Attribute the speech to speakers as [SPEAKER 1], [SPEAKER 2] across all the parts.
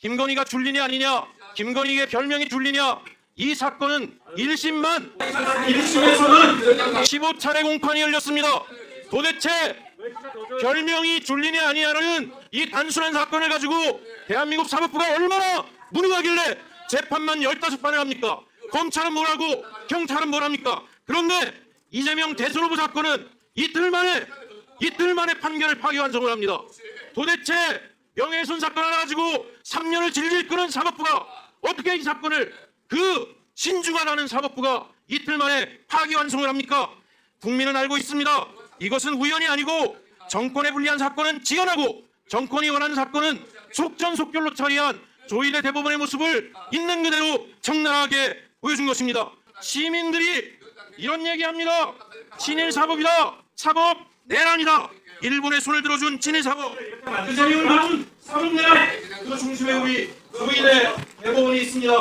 [SPEAKER 1] 김건희가 줄리냐 아니냐, 김건희의 별명이 줄리냐, 이 사건은 1심만 1심에서는 15차례 공판이 열렸습니다. 도대체 별명이 줄리냐 아니냐는 이 단순한 사건을 가지고 대한민국 사법부가 얼마나 무능하길래 재판만 15판을 합니까? 검찰은 뭐라고 경찰은 뭐랍니까? 그런데 이재명 대선 후보 사건은 이틀 만에 이틀 만에 판결을 파기환송을 합니다. 도대체 명예훼손 사건 하나 가지고 3년을 질질 끄는 사법부가 어떻게 이 사건을 그 신중하다는 사법부가 이틀 만에 파기환송을 합니까? 국민은 알고 있습니다. 이것은 우연이 아니고 정권에 불리한 사건은 지연하고 정권이 원하는 사건은 속전속결로 처리한 조일의 대법원의 모습을 있는 그대로 적나라하게 보여준 것입니다. 시민들이 이런 얘기합니다. 친일 사법이다. 사법 내란이다. 일본의 손을 들어준 재미를 다룬 사법 내란. 그 중심에 우리 조일의 대법원이 있습니다.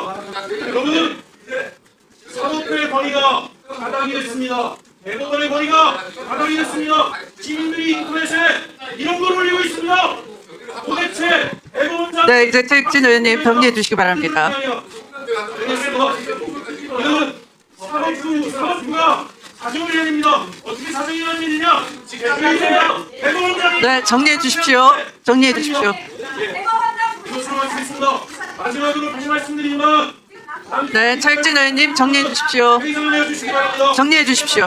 [SPEAKER 1] 여러분 사법부의 권위가 바닥이 됐습니다. 대법원의 권위가 바닥이 됐습니다. 시민들이 인터넷에 이런 걸 올리고 있습니다. 도대체 대법원장
[SPEAKER 2] 네, 이제 최익진 의원님 정리해 주시기 바랍니다.
[SPEAKER 1] 알겠습니다. 이건 사법부 됩니다. 어떻게 사정이 하는 일이냐? 대법원장 대법원장이
[SPEAKER 2] 네, 정리해 주십시오. 정리해 주십시오.
[SPEAKER 1] 이것으로 마치겠습니다. 마지막으로 다시 말씀드리지만
[SPEAKER 2] 네, 최익진 의원님 정리해 주십시오. 정리해 주십시오.